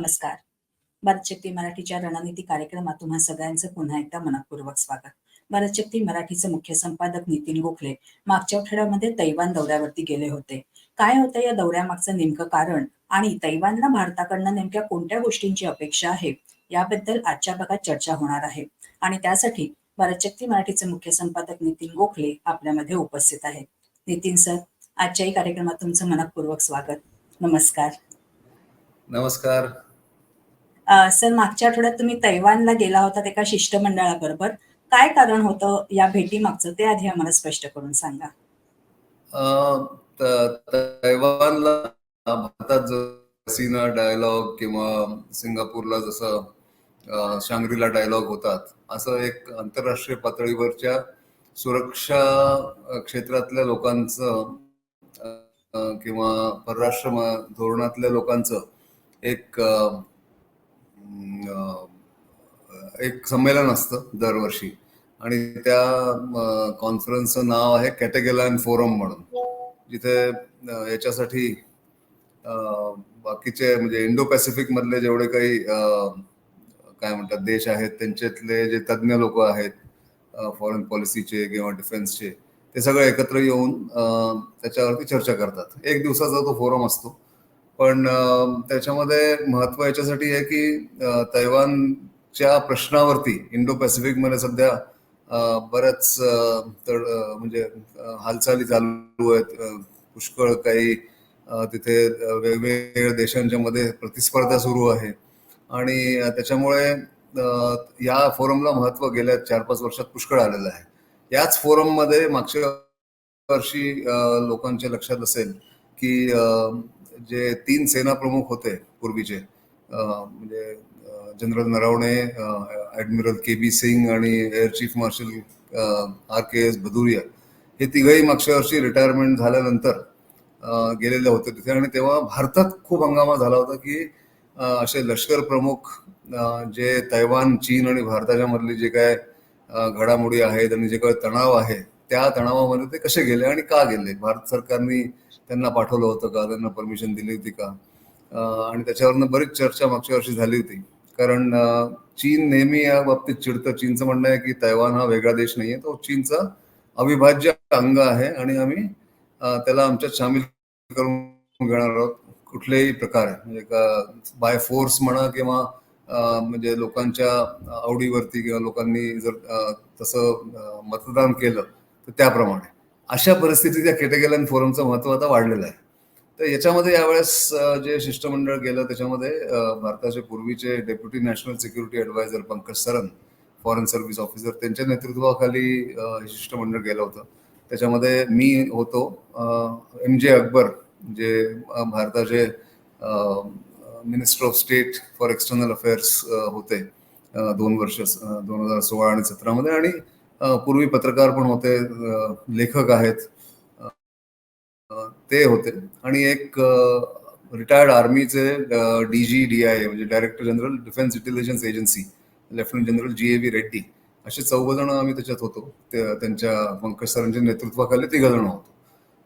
नमस्कार. भारतशक्ती मराठीच्या रणनीती कार्यक्रमात तुम्हा सगळ्यांचं पुन्हा एकदा मनपूर्वक स्वागत. भारतशक्ती मराठीचे मुख्य संपादक नितीन गोखले मागच्या आठवड्यामध्ये तैवान दौऱ्यावरती गेले होते. काय होतं या दौऱ्यामागचं नेमकं कारण आणि तैवानला भारताकडनं नेमक्या कोणत्या गोष्टींची अपेक्षा आहे याबद्दल आजच्या भागात चर्चा होणार आहे. आणि त्यासाठी भारतशक्ती मराठीचे मुख्य संपादक नितीन गोखले आपल्यामध्ये उपस्थित आहेत. नितीन सर आजच्याही कार्यक्रमात तुमचं मनपूर्वक स्वागत. नमस्कार. नमस्कार. सर मागच्या आठवड्यात तुम्ही तैवानला गेला होता एका शिष्टमंडळाबरोबर. काय कारण होतं या भेटी मागचं ते आधी आम्हाला स्पष्ट करून सांगा. तैवानला भारतात सीना डायलॉग किंवा सिंगापूरला जसं अं, शांग्रीला डायलॉग होतात असं एक आंतरराष्ट्रीय पातळीवरच्या सुरक्षा क्षेत्रातल्या लोकांचं किंवा परराष्ट्र धोरणातल्या लोकांचं एक एक संमेलन असतं दरवर्षी. आणि त्या कॉन्फरन्सचं नाव आहे कॅटेगेलान फोरम म्हणून. जिथे याच्यासाठी बाकीचे म्हणजे इंडो पॅसिफिक मधले जेवढे काही काय म्हणतात देश आहेत त्यांच्यातले जे तज्ज्ञ लोक आहेत फॉरेन पॉलिसीचे किंवा डिफेन्सचे ते सगळे एकत्र येऊन त्याच्यावरती चर्चा करतात. एक दिवसाचा तो फोरम असतो. पण त्याच्यामध्ये महत्त्व याच्यासाठी आहे की तैवानच्या प्रश्नावरती इंडो पॅसिफिकमध्ये सध्या बऱ्याच तड म्हणजे हालचाली चालू आहेत. पुष्कळ काही तिथे वेगवेगळ्या देशांच्या मध्ये प्रतिस्पर्धा सुरू आहे. आणि त्याच्यामुळे या फोरमला महत्त्व गेल्या चार पाच वर्षात पुष्कळ आलेलं आहे. याच फोरममध्ये मागच्या वर्षी लोकांच्या लक्षात असेल की जे तीन सेना प्रमुख होते पूर्वीचे म्हणजे जनरल नरवणे ऍडमिरल के बी सिंग आणि air chief marshal R K S Bhadauria हे तिघही मागच्या वर्षी रिटायरमेंट झाल्यानंतर गेलेले होते तिथे. आणि तेव्हा भारतात खूप हंगामा झाला होता की असे लष्कर प्रमुख जे तैवान चीन आणि भारताच्या मधली जे काय घडामोडी आहेत आणि जे काय तणाव आहे त्या तणावामध्ये ते कसे गेले आणि का गेले? भारत सरकारने त्यांना पाठवलं होतं का? त्यांना परमिशन दिली होती का? आणि त्याच्यावरनं बरीच चर्चा मागच्या वर्षी झाली होती. कारण चीन नेहमी या बाबतीत चिडतं. चीनचं म्हणणं आहे की तैवान हा वेगळा देश नाहीये. तो चीनचा अविभाज्य अंग आहे आणि आम्ही त्याला आमच्यात सामील करून घेणार आहोत. कुठल्याही प्रकारे म्हणजे बाय फोर्स म्हणा किंवा म्हणजे लोकांच्या आवडीवरती किंवा लोकांनी जर तसं मतदान केलं तर त्याप्रमाणे. अशा परिस्थितीत या केटेगेलन फोरमचं महत्त्व आता वाढलेलं आहे. तर याच्यामध्ये यावेळेस जे शिष्टमंडळ गेलं त्याच्यामध्ये भारताचे पूर्वीचे deputy national security adviser Pankaj Saran foreign service officer त्यांच्या नेतृत्वाखाली शिष्टमंडळ गेलं होतं. त्याच्यामध्ये मी होतो एम जे अकबर जे भारताचे minister of state for external affairs होते दोन वर्ष दोन हजार सोळा आणि सतरामध्ये. आणि पूर्वी पत्रकार पण होते लेखक आहेत. ते होते. आणि एक रिटायर्ड आर्मीचे डी जी डी आय म्हणजे director general defence intelligence agency lieutenant general G A V Reddy असे चौघ जण आम्ही त्याच्यात होतो. ते- त्यांच्या पंकज सरांच्या नेतृत्वाखाली तिघ जण होतो.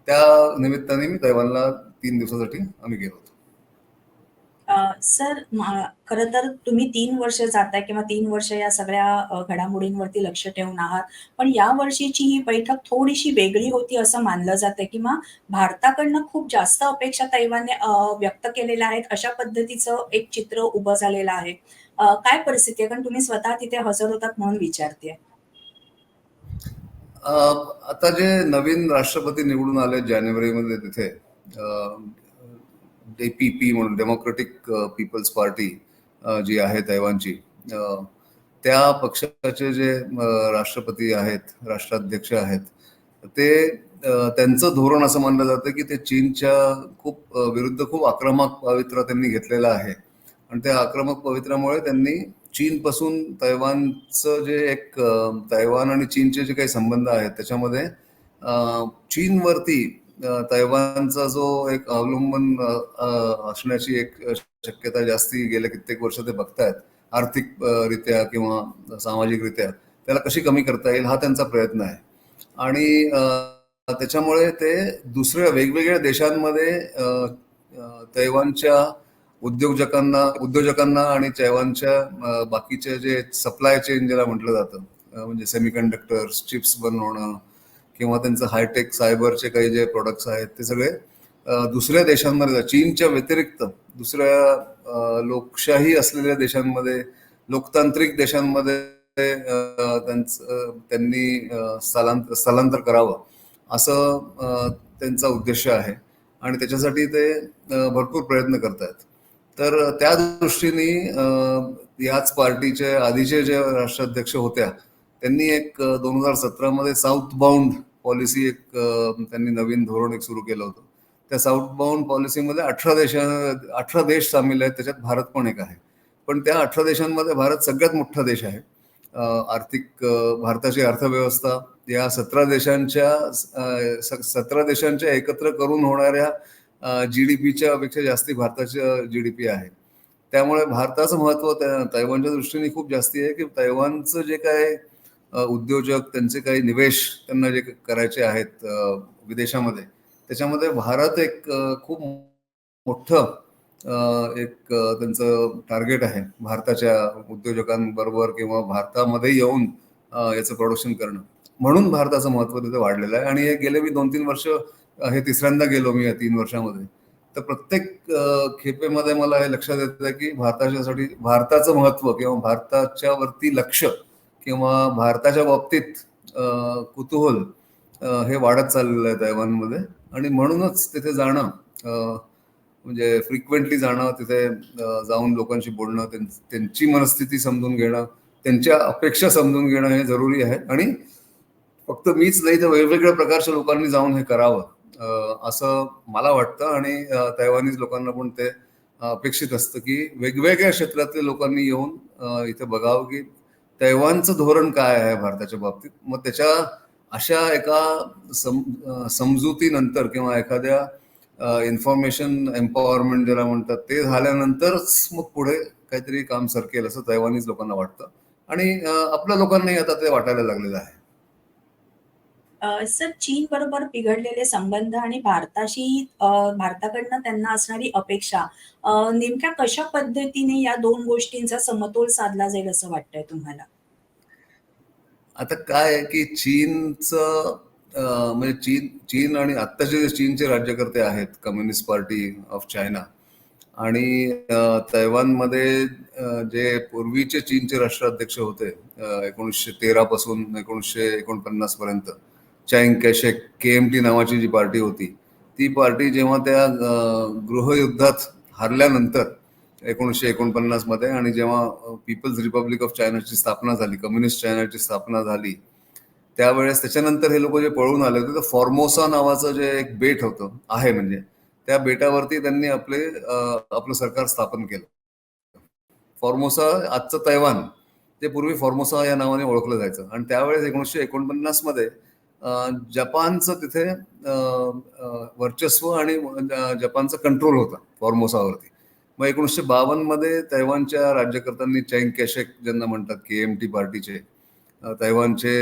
त्या निमित्ताने मी तैवानला तीन दिवसासाठी आम्ही गेलो होतो. सर खर खरं तर तुम्ही तीन वर्ष जाताय किंवा तीन वर्ष या सगळ्या घडामोडींवरती लक्ष ठेवून आहात. पण या वर्षीची ही बैठक थोडीशी वेगळी होती असं मानलं जातं किंवा भारताकडनं खूप जास्त अपेक्षा तैवानने व्यक्त केलेल्या आहेत. अशा पद्धतीचं एक चित्र उभं झालेलं आहे. काय परिस्थिती आहे? कारण तुम्ही स्वतः तिथे हजर होतात म्हणून विचारते आता जे नवीन राष्ट्रपती निवडून आले जानेवारीमध्ये तिथे पी पी म्हणून डेमोक्रेटिक पीपल्स पार्टी जी आहे तैवानची uh, त्या पक्षाचे जे uh, राष्ट्रपती आहेत राष्ट्राध्यक्ष आहेत ते uh, त्यांचं धोरण असं मानलं जातं की ते चीनच्या खूप विरुद्ध खूप आक्रमक पवित्रा त्यांनी घेतलेला आहे. आणि त्या आक्रमक पवित्रामुळे त्यांनी चीनपासून तैवानचं जे एक तैवान आणि चीनचे जे काही संबंध आहेत त्याच्यामध्ये चीनवरती तैवानचा जो एक अवलंबन असण्याची एक शक्यता जास्ती गेल्या कित्येक वर्ष ते बघतायत आर्थिक रित्या किंवा सामाजिकरित्या त्याला कशी कमी करता येईल हा त्यांचा प्रयत्न आहे. आणि त्याच्यामुळे ते दुसऱ्या वेगवेगळ्या देशांमध्ये तैवानच्या उद्योजकांना उद्योजकांना आणि तैवानच्या बाकीचे जे सप्लाय चेन ज्याला म्हटलं जातं अं, म्हणजे सेमीकंडक्टर्स चिप्स बनवणं किंवा त्यांचं हायटेक सायबरचे काही जे प्रोडक्ट्स आहेत ते सगळे दुसऱ्या देशांमध्ये चीनच्या व्यतिरिक्त दुसऱ्या लोकशाही असलेल्या देशांमध्ये लोकतांत्रिक देशांमध्ये त्यांचं त्यांनी स्थलांतर स्थलांतर करावं असं त्यांचा उद्देश आहे. आणि त्याच्यासाठी ते भरपूर प्रयत्न करत आहेत तर त्या दृष्टीने याच पार्टीचे आधीचे जे राष्ट्राध्यक्ष होत्या त्यांनी एक दोन हजार सतरामध्ये साऊथ बाउंड पॉलिसी एक त्यांनी नवीन धोरण एक सुरू केलं होतं. त्या साऊथ बाउंड पॉलिसीमध्ये अठरा देशा अठरा देश सामील आहेत त्याच्यात भारत पण एक आहे. पण त्या अठरा देशांमध्ये भारत सगळ्यात मोठा देश आहे. आर्थिक भारताची अर्थव्यवस्था या सतरा देशांच्या स- सतरा देशांच्या एकत्र करून होणाऱ्या जी डी पीच्या पेक्षा जास्ती भारताच्या जी डी पी आहे. त्यामुळे भारताचं महत्त्व त्या- तैवानच्या दृष्टीने खूप जास्ती आहे की तैवानचं जे काय उद्योजक त्यांचे काही निवेश त्यांना जे करायचे आहेत विदेशामध्ये. त्याच्यामध्ये भारत एक खूप मोठं एक त्यांचं टार्गेट आहे. भारताच्या उद्योजकांबरोबर किंवा भारतामध्ये येऊन याचं प्रोडक्शन करणं. म्हणून भारताचं महत्त्व तिथे वाढलेलं आहे. आणि हे गेले मी दोन तीन वर्ष हे तिसऱ्यांदा गेलो मी या तीन वर्षामध्ये. तर प्रत्येक खेपेमध्ये मला हे लक्षात येतं की भारताच्यासाठी भारताचं महत्त्व किंवा भारताच्या वरती लक्ष किंवा भारताच्या बाबतीत कुतूहल हे वाढत चाललेलं आहे तैवानमध्ये. आणि म्हणूनच तिथे जाणं म्हणजे फ्रिक्वेंटली जाणं तिथे जाऊन लोकांशी बोलणं त्यां- त्यांची मनस्थिती समजून घेणं त्यांच्या अपेक्षा समजून घेणं हे जरुरी आहे. आणि फक्त मीच नाही तर वेगवेगळ्या प्रकारच्या लोकांनी जाऊन हे करावं असं मला वाटतं. आणि तैवानीज लोकांना पण ते अपेक्षित असतं की वेगवेगळ्या क्षेत्रातल्या लोकांनी येऊन इथे बघावं की तैवानचं धोरण काय आहे भारताच्या बाबतीत? मग त्याच्या अशा एका सम समजुतीनंतर किंवा एखाद्या इन्फॉर्मेशन एम्पॉवरमेंट ज्याला म्हणतात ते झाल्यानंतरच मग पुढे काहीतरी काम सरकेल असं तैवानीच लोकांना वाटतं. आणि आपल्या लोकांनाही आता ते वाटायला लागलेलं आहे. सर चीन बरोबर बिघडलेले संबंध आणि भारताशी भारताकडनं त्यांना असणारी अपेक्षा नेमक्या कशा पद्धतीने या दोन गोष्टींचा समतोल साधला जाईल असं वाटतंय तुम्हाला? आता काय आहे की चीनचं म्हणजे चीन चीन आणि आत्ताचे जे चीनचे राज्यकर्ते आहेत कम्युनिस्ट पार्टी ऑफ चायना आणि तैवानमध्ये जे पूर्वीचे चीनचे राष्ट्राध्यक्ष होते एकोणीसशे तेरा पासून एकोणीसशे एकोणपन्नास पर्यंत चाईंग कॅशेक के एम टी नावाची जी पार्टी होती ती पार्टी जेव्हा त्या गृहयुद्धात हारल्यानंतर एकोणीसशे एकोणपन्नासमध्ये आणि जेव्हा पीपल्स रिपब्लिक ऑफ चायनाची स्थापना झाली कम्युनिस्ट चायनाची स्थापना झाली त्यावेळेस त्याच्यानंतर हे लोक जे पळून आले होते तर फॉर्मोसा नावाचं जे एक बेट होतं आहे म्हणजे त्या बेटावरती त्यांनी आपले आपलं सरकार स्थापन केलं. फॉर्मोसा आजचं तैवान ते पूर्वी फॉर्मोसा या नावाने ओळखलं जायचं. आणि त्यावेळेस एकोणीसशे एकोणपन्नासमध्ये जपानचं तिथे वर्चस्व आणि जपानचा जपानचं कंट्रोल होता फॉर्मोसावरती मग एकोणीसशे बावन्नमध्ये तैवानच्या राज्यकर्त्यांनी चैंग कॅशेक ज्यांना म्हणतात के एम टी पार्टीचे तैवानचे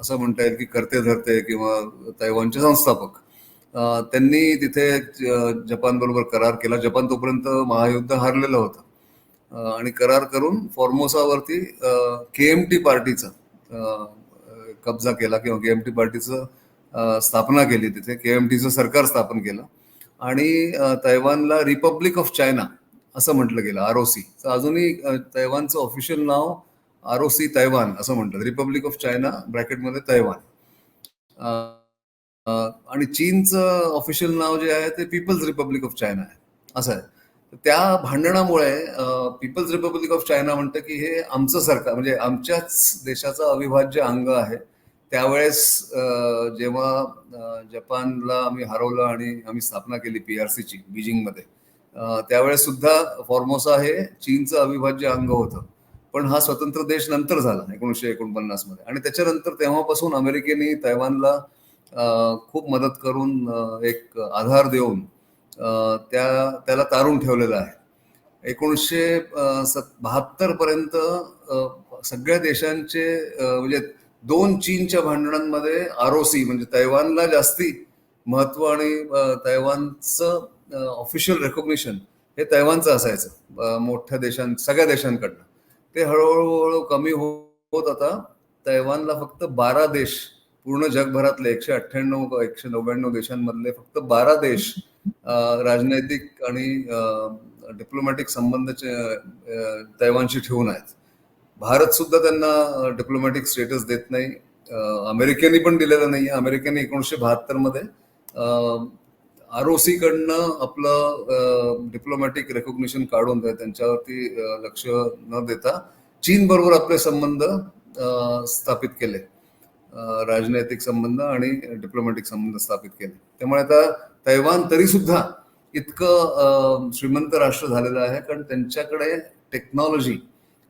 असं म्हणता येईल की करते धरते किंवा तैवानचे संस्थापक. त्यांनी तिथे जपानबरोबर करार केला. जपान तोपर्यंत महायुद्ध हारलेलं होतं. आणि करार करून फॉर्मोसावरती के एम टी पार्टीचा कब्जा केला किंवा के एम टी पार्टीचं स्थापना केली तिथे के एम टीचं सरकार स्थापन केलं. आणि तैवानला रिपब्लिक ऑफ चायना असं म्हटलं गेलं आर ओ सी अजूनही तैवानचं ऑफिशियल नाव आर ओ सी तैवान असं म्हणतात रिपब्लिक ऑफ चायना ब्रॅकेटमध्ये तैवान. आणि चीनचं ऑफिशियल नाव जे आहे ते पीपल्स रिपब्लिक ऑफ चायना आहे. असं आहे. त्या भांडणामुळे पीपल्स रिपब्लिक ऑफ चायना म्हणतं की हे आमचं सरकार म्हणजे आमच्याच देशाचं अविभाज्य अंग आहे. त्यावेळेस जेव्हा जपानला आम्ही हरवलं आणि आम्ही स्थापना केली पी आर सीची बीजिंगमध्ये त्यावेळेस सुद्धा फॉर्मोसा हे चीनचं अविभाज्य अंग होतं. पण हा स्वतंत्र देश नंतर झाला एकोणीसशे एकोणपन्नासमध्ये आणि त्याच्यानंतर तेव्हापासून अमेरिकेने तैवानला खूप मदत करून एक आधार देऊन त्या त्याला तारून ठेवलेलं आहे. एकोणीसशे बहात्तर पर्यंत सगळ्या देशांचे म्हणजे दोन चीनच्या भांडणांमध्ये आर ओ सी म्हणजे तैवानला जास्ती महत्त्व आणि तैवानचं ऑफिशियल रेकॉग्निशन हे तैवानचं असायचं मोठ्या देशां सगळ्या देशांकडनं. ते हळूहळू हळू कमी होत आता तैवानला फक्त बारा देश पूर्ण जगभरातले एकशे अठ्ठ्याण्णव एकशे नव्याण्णव देशांमधले फक्त बारा देश राजनैतिक आणि डिप्लोमॅटिक संबंध तैवानशी ठेवून आहेत. भारत सुद्धा त्यांना डिप्लोमॅटिक स्टेटस देत नाही. अमेरिकेने पण दिलेलं नाही अमेरिकेने एकोणीसशे बहात्तरमध्ये आर ओ सी कडनं आपलं डिप्लोमॅटिक रेकॉग्निशन काढून ते त्यांच्यावरती लक्ष न देता चीन बरोबर आपले संबंध स्थापित केले. राजनैतिक संबंध आणि डिप्लोमॅटिक संबंध स्थापित केले. त्यामुळे आता तैवान तरी सुद्धा इतकं श्रीमंत राष्ट्र झालेलं आहे कारण त्यांच्याकडे टेक्नॉलॉजी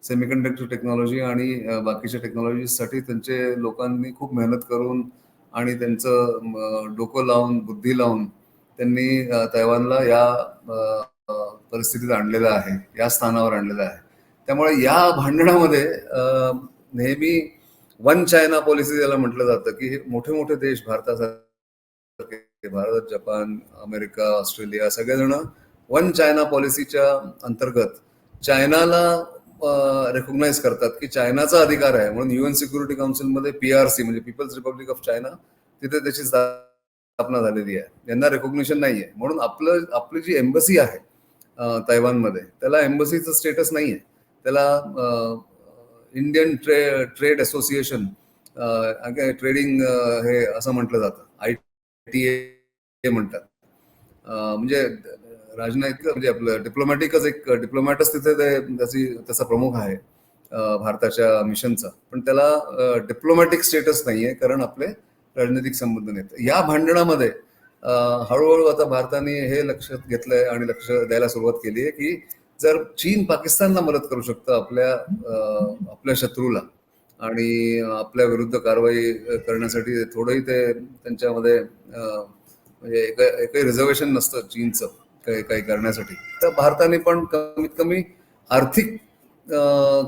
सेमीकंडक्टर टेक्नॉलॉजी आणि बाकीच्या टेक्नॉलॉजीसाठी त्यांचे लोकांनी खूप मेहनत करून आणि त्यांचं डोकं लावून बुद्धी लावून त्यांनी तैवानला या परिस्थितीत आणलेलं आहे या स्थानावर आणलेलं आहे. त्यामुळे या भांडणामध्ये नेहमी वन चायना पॉलिसी ज्याला म्हटलं जातं की हे मोठे मोठे देश भारतासारखे भारत जपान अमेरिका ऑस्ट्रेलिया सगळेजण वन चायना पॉलिसीच्या अंतर्गत चायनाला रेकॉग्नाईज करतात की चायनाचा अधिकार आहे. म्हणून युएन सिक्युरिटी काउन्सिलमध्ये पीआरसी म्हणजे पीपल्स रिपब्लिक ऑफ चायना तिथे त्याची स्थापना झालेली आहे. यांना रेकॉग्निशन नाहीये. म्हणून आपलं आपली जी एम्बसी आहे तैवानमध्ये त्याला एम्बसीचं स्टेटस नाहीये. त्याला Indian tra trade association trading हे असं म्हटलं जातं. आय टी ए म्हणतात. म्हणजे म्हणजे राजनैतिक म्हणजे आपलं डिप्लोमॅटिकच एक डिप्लोमॅटच तिथे ते त्याची त्याचा प्रमुख आहे भारताच्या मिशनचा. पण त्याला डिप्लोमॅटिक स्टेटस नाहीये कारण आपले राजनैतिक संबंध नाहीत. या भांडणामध्ये हळूहळू आता भारताने हे लक्षात घेतलंय आणि लक्ष द्यायला सुरुवात केली आहे की जर चीन पाकिस्तानला मदत करू शकतं आपल्या आपल्या शत्रूला आणि आपल्या विरुद्ध कारवाई करण्यासाठी थोडंही ते त्यांच्यामध्ये म्हणजे एक- एकही रिझर्वेशन नसतं चीनचं. काही काही करण्यासाठी. तर भारताने पण कमीत कमी आर्थिक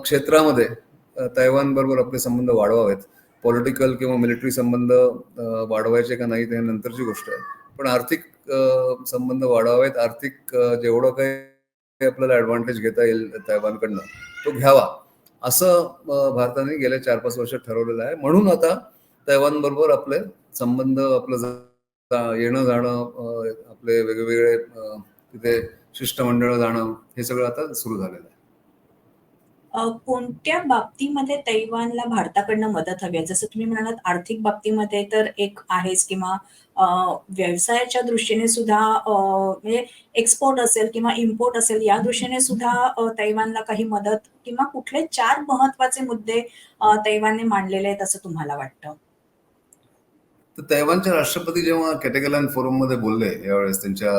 क्षेत्रामध्ये तैवानबरोबर तैवान बरोबर आपले संबंध वाढवावेत. पॉलिटिकल किंवा मिलिटरी संबंध वाढवायचे का नाही ते नंतरची गोष्ट आहे. पण आर्थिक संबंध वाढवावेत. आर्थिक जेवढं काही आपल्याला ऍडव्हान्टेज घेता येईल तैवानकडनं तो घ्यावा. असं भारताने गेल्या चार पाच वर्षात ठरवलेलं आहे. म्हणून आता तैवान बरोबर आपले संबंध आपलं येणं जाणं आपले वेगवेगळे तिथे शिष्टमंडळ जाणं हे सगळं आता सुरू झालेलं आहे कोणत्या बाबतीमध्ये तैवानला भारताकडनं मदत हवी आहे? जसं तुम्ही म्हणालात आर्थिक बाबतीमध्ये तर एक आहेच किंवा व्यवसायाच्या दृष्टीने सुद्धा म्हणजे एक्सपोर्ट असेल किंवा इम्पोर्ट असेल या दृष्टीने सुद्धा तैवानला काही मदत किंवा कुठले चार महत्त्वाचे मुद्दे तैवानने मांडलेले आहेत असं तुम्हाला वाटतं? तर तैवानचे राष्ट्रपती जेव्हा कॅटेगलन फोरममध्ये बोलले यावेळेस त्यांच्या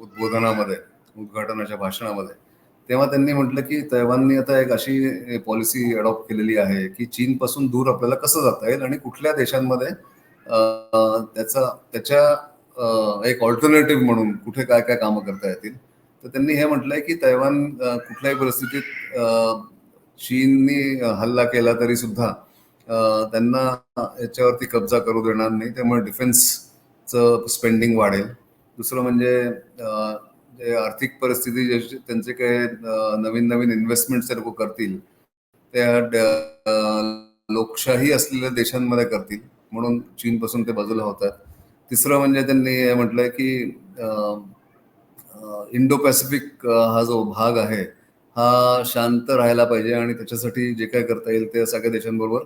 उद्बोधनामध्ये उद्घाटनाच्या भाषणामध्ये तेव्हा त्यांनी म्हटलं की तैवाननी आता एक अशी पॉलिसी अडॉप्ट केलेली आहे की चीनपासून दूर आपल्याला कसं जाता येईल आणि कुठल्या देशांमध्ये त्याचा त्याच्या एक ऑल्टरनेटिव्ह म्हणून कुठे काय काय कामं करता येतील. तर त्यांनी हे म्हटलंय की तैवान कुठल्याही परिस्थितीत चीननी हल्ला केला तरी सुद्धा त्यांना याच्यावरती कब्जा करू देणार नाही त्यामुळे डिफेन्सचं स्पेंडिंग वाढेल. दुसरं म्हणजे जे आर्थिक परिस्थिती ज्याची त्यांचे काही नवीन नवीन इन्व्हेस्टमेंट लोक करतील त्या लोकशाही असलेल्या देशांमध्ये करतील. म्हणून चीनपासून ते बाजूला होतात. तिसरं म्हणजे त्यांनी म्हटलंय की इंडो पॅसिफिक हा जो भाग आहे हा शांत राहायला पाहिजे आणि त्याच्यासाठी जे काय करता येईल ते सगळ्या देशांबरोबर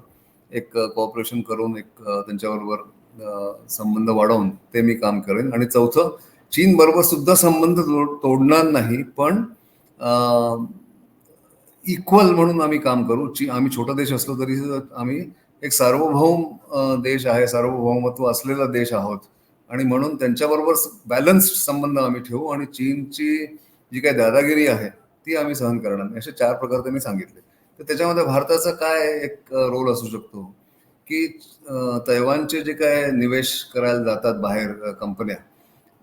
एक कॉपरेशन करून एक त्यांच्याबरोबर संबंध वाढवून ते मी काम करेन. आणि चौथं चीन बरोबर सुद्धा संबंध तोड- तोडणार नाही पण इक्वल म्हणून आम्ही काम करू. ची आम्ही छोटा देश असलो तरी आम्ही एक सार्वभौम देश आहे सार्वभौमत्व असलेला देश आहोत. आणि म्हणून त्यांच्याबरोबर बॅलन्स्ड संबंध आम्ही ठेवू आणि चीनची जी काही दादागिरी आहे ती आम्ही सहन करणार नाही. असे चार प्रकार त्यांनी सांगितले. तर त्याच्यामध्ये भारताचा काय एक रोल असू शकतो? की तैवानचे जे काय निवेश करायला जातात बाहेर कंपन्या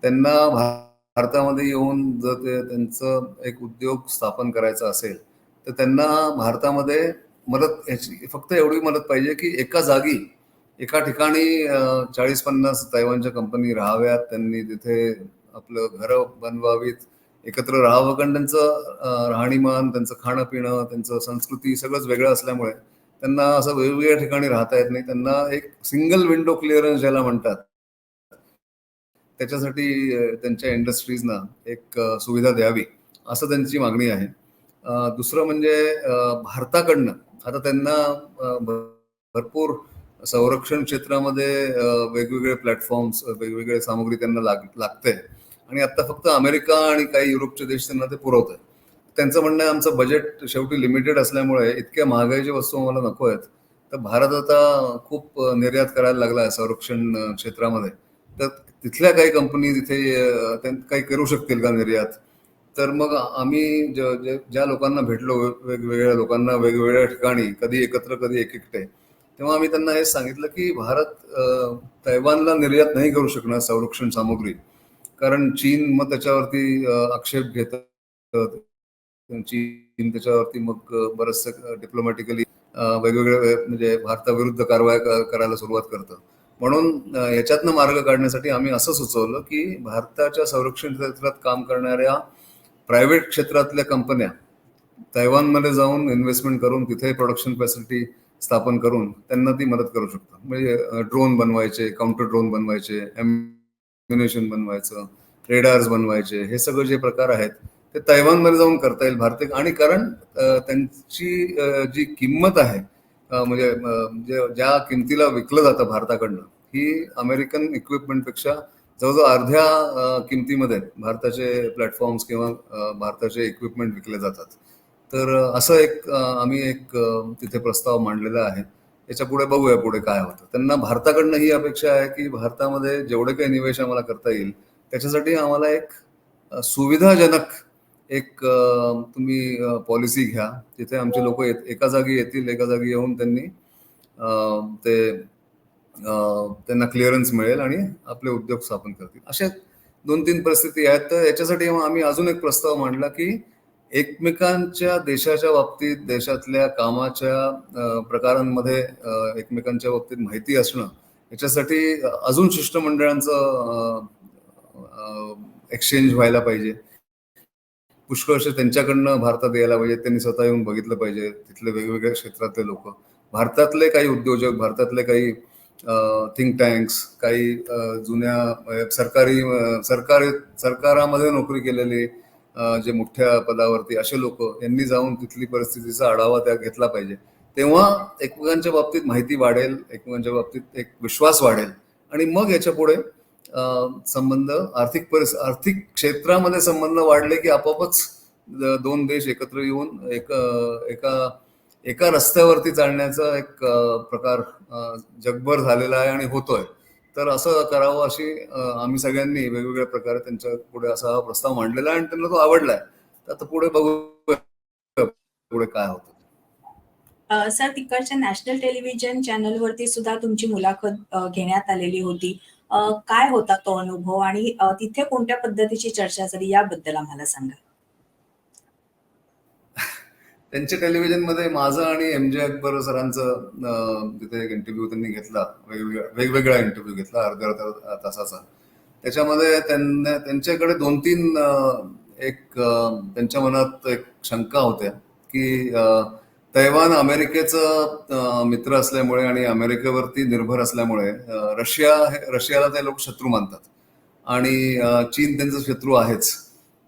त्यांना भा- भारतामध्ये येऊन जर ते त्यांचं एक उद्योग स्थापन करायचा असेल तर त्यांना भारतामध्ये मदत याची फक्त एवढी मदत पाहिजे की एका जागी एका ठिकाणी चाळीस पन्नास तैवानच्या कंपनी राहाव्यात त्यांनी तिथे आपलं घरं बनवावीत एकत्र राहावं कारण त्यांचं राहणीमान त्यांचं खाणं पिणं त्यांचं संस्कृती सगळंच वेगळं असल्यामुळे त्यांना असं वेगवेगळ्या ठिकाणी राहता येत नाही. त्यांना एक सिंगल विंडो क्लिअरन्स ज्याला म्हणतात. त्याच्यासाठी त्यांच्या इंडस्ट्रीजना एक सुविधा द्यावी असं त्यांची मागणी आहे. दुसरं म्हणजे भारताकडनं आता त्यांना भरपूर संरक्षण क्षेत्रामध्ये वेगवेगळे प्लॅटफॉर्म्स वेगवेगळे सामग्री त्यांना लाग लागते आणि आता फक्त अमेरिका आणि काही युरोपचे देश त्यांना ते पुरवत आहेत त्यांचं म्हणणं आहे आमचं बजेट शेवटी लिमिटेड असल्यामुळे इतक्या महागाईच्या वस्तू आम्हाला नको आहेत. तर भारत आता खूप निर्यात करायला लागला आहे संरक्षण क्षेत्रामध्ये. तर तिथल्या काही कंपनी तिथे काही करू शकतील का निर्यात? तर मग आम्ही ज- जे- ज्या लोकांना भेटलो वेगवेगळ्या लोकांना वेगवेगळ्या ठिकाणी कधी एकत्र कधी एक एकटे तेव्हा आम्ही त्यांना हे सांगितलं की भारत तैवानला निर्यात नाही करू शकणार संरक्षण सामुग्री. कारण चीन मग त्याच्यावरती आक्षेप घेत चीन त्याच्यावरती मग बरस डिप्लोमॅटिकली वेगवेगळ्या म्हणजे भारताविरुद्ध कारवाया करायला सुरुवात करतं. म्हणून याच्यातनं मार्ग काढण्यासाठी आम्ही असं सुचवलं की भारताच्या संरक्षण क्षेत्रात काम करणाऱ्या प्रायव्हेट क्षेत्रातल्या कंपन्या तैवानमध्ये जाऊन इन्व्हेस्टमेंट करून तिथे प्रोडक्शन फॅसिलिटी स्थापन करून त्यांना ती मदत करू शकतात. म्हणजे ड्रोन बनवायचे काउंटर ड्रोन बनवायचे एम कम्युनिकेशन बनवायचं रेडार्स बनवायचे हे सगळे जे प्रकार आहेत ते तैवानमध्ये जाऊन करता येईल भारतीय आणि कारण त्यांची जी किंमत आहे म्हणजे जे म्हणजे ज्या किमतीला विकलं जातं भारताकडनं ही अमेरिकन इक्विपमेंटपेक्षा जवळजवळ अर्ध्या किमतीमध्ये भारताचे प्लॅटफॉर्म्स किंवा भारताचे इक्विपमेंट विकले जातात. तर असं एक आम्ही एक तिथे प्रस्ताव मांडलेला आहे. याच्यापुढे बघूया पुढे काय होतं. त्यांना भारताकडनं ही अपेक्षा आहे की भारतामध्ये जेवढे काही निवेश आम्हाला करता येईल त्याच्यासाठी आम्हाला एक सुविधाजनक एक तुम्ही पॉलिसी घ्या. तिथे आमचे लोक एका जागी येतील एका जागी येऊन त्यांनी ते त्यांना क्लिअरन्स मिळेल आणि आपले उद्योग स्थापन करतील. अशा दोन तीन परिस्थिती आहेत. तर याच्यासाठी आम्ही अजून एक प्रस्ताव मांडला की एकमेकांच्या देशाच्या बाबतीत देशातल्या कामाच्या प्रकारांमध्ये एकमेकांच्या बाबतीत माहिती असणं याच्यासाठी अजून शिष्टमंडळांचं एक्सचेंज व्हायला पाहिजे. पुष्कळशे त्यांच्याकडनं भारतात यायला पाहिजे त्यांनी स्वतः येऊन बघितलं पाहिजे तिथले वेगवेगळ्या क्षेत्रातले लोक. भारतातले काही उद्योजक भारतातले काही थिंक टँक्स काही जुन्या सरकारी सरकारी सरकारामध्ये नोकरी केलेली जे मोठ्या पदावरती असे लोक यांनी जाऊन तिथली परिस्थितीचा आढावा त्या घेतला पाहिजे. तेव्हा एकमेकांच्या बाबतीत माहिती वाढेल एकमेकांच्या बाबतीत एक विश्वास वाढेल. आणि मग याच्यापुढे संबंध आर्थिक परिस आर्थिक क्षेत्रामध्ये संबंध वाढले की आपोआपच दोन देश एकत्र येऊन एक एका एका रस्त्यावरती चालण्याचा एक प्रकार जगभर झालेला आहे आणि होतोय. तर असं करावं अशी आम्ही सगळ्यांनी वेगवेगळ्या प्रकारे त्यांच्या पुढे असा हा प्रस्ताव मांडलेला आहे आणि त्यांना तो आवडलाय. तर आता पुढे बघू पुढे काय होतं. सर तिकडच्या नॅशनल टेलिव्हिजन चॅनलवरती सुद्धा तुमची मुलाखत घेण्यात आलेली होती. काय होता तो अनुभव आणि तिथे कोणत्या पद्धतीची चर्चा झाली याबद्दल आम्हाला सांगा. त्यांच्या टेलिव्हिजनमध्ये माझं आणि एम जे अकबर सरांचं तिथे एक इंटरव्ह्यू त्यांनी घेतला. वेगवेगळा वेगवेगळा इंटरव्ह्यू घेतला अर्ध्या अर्ध्या तासाचा. त्याच्यामध्ये त्यांना त्यांच्याकडे दोन तीन एक त्यांच्या मनात एक शंका होत्या की तैवान अमेरिकेचं मित्र असल्यामुळे आणि अमेरिकेवरती निर्भर असल्यामुळे रशिया हे रशियाला ते लोक शत्रू मानतात. आणि चीन त्यांचं शत्रू आहेच.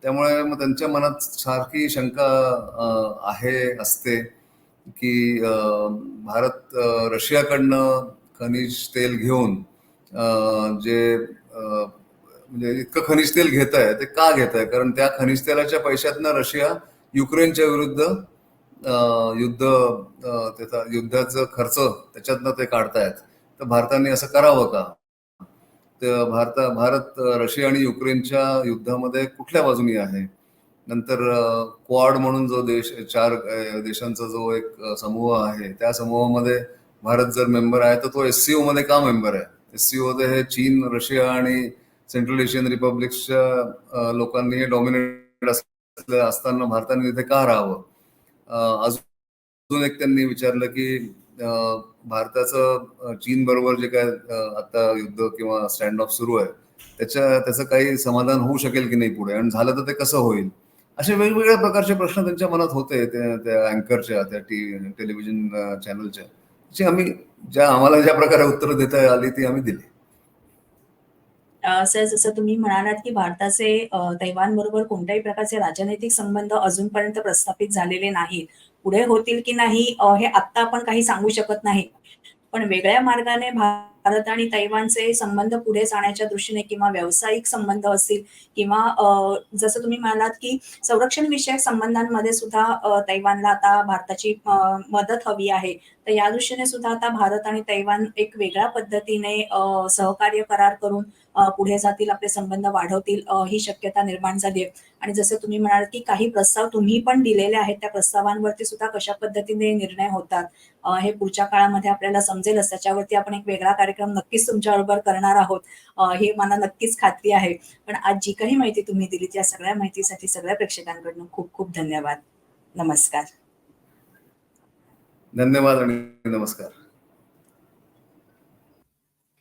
त्यामुळे मग त्यांच्या मनात सारखी शंका आहे असते की भारत रशियाकडनं खनिज तेल घेऊन जे म्हणजे इतकं खनिज तेल घेत आहे ते का घेत आहे कारण त्या खनिज तेलाच्या पैशातनं रशिया युक्रेनच्या विरुद्ध युद्ध त्याचा युद्धाचा खर्च त्याच्यातनं ते काढतायत. तर भारताने असं करावं का? भारत भारत रशिया आणि युक्रेनच्या युद्धामध्ये कुठल्या बाजूनी आहे? नंतर क्वाड म्हणून जो देश चार देशांचा जो एक समूह आहे त्या समूहामध्ये भारत जर मेंबर आहे तर तो एससीओ मध्ये का मेंबर आहे? एससीओ मध्ये हे चीन रशिया आणि सेंट्रल एशियन रिपब्लिक्सच्या लोकांनी हे डॉमिनेट असताना भारताने तिथे का राहावं? अजून एक त्यांनी विचारलं की भारताचं चीन बरोबर जे काय आता युद्ध किंवा स्टँड ऑफ सुरू आहे त्याच्या त्याचं काही समाधान होऊ शकेल की नाही पुढे? आणि झालं तर ते कसं होईल? असे वेगवेगळ्या प्रकारचे प्रश्न त्यांच्या मनात होते त्या अँकरच्या त्या टी टेलिव्हिजन चॅनलच्या त्याची आम्ही ज्या आम्हाला ज्या प्रकारे उत्तरं देता आली ती आम्ही दिली. सर जसं तुम्ही म्हणालात की भारताचे तैवान बरोबर कोणत्याही प्रकारचे राजनैतिक संबंध अजूनपर्यंत प्रस्थापित झालेले नाहीत. पुढे होतील की नाही हे आत्ता आपण काही सांगू शकत नाही. पण वेगळ्या मार्गाने भारत आणि तैवानचे संबंध पुढे जाण्याच्या दृष्टीने किंवा व्यावसायिक संबंध असतील किंवा जसं तुम्ही म्हणालात की संरक्षण विषयक संबंधांमध्ये सुद्धा तैवानला आता भारताची मदत हवी आहे. तर या दृष्टीने सुद्धा आता भारत आणि तैवान एक वेगळ्या पद्धतीने सहकार्य करार करून पुढे जातील आपले संबंध वाढवतील ही शक्यता निर्माण झाली आहे. आणि जसं तुम्ही म्हणाल की काही प्रस्ताव तुम्ही पण दिलेले आहेत त्या प्रस्तावांवरती सुद्धा कशा पद्धतीने निर्णय होतात? हे पुढच्या काळामध्ये आपल्याला समजेलच त्याच्यावरती आपण एक वेगळा कार्यक्रम नक्कीच तुमच्याबरोबर करणार आहोत. हे मला नक्कीच खात्री आहे. पण आज जी काही माहिती तुम्ही दिली त्या सगळ्या माहितीसाठी सगळ्या प्रेक्षकांकडून खूप खूप धन्यवाद. नमस्कार. धन्यवाद आणि नमस्कार.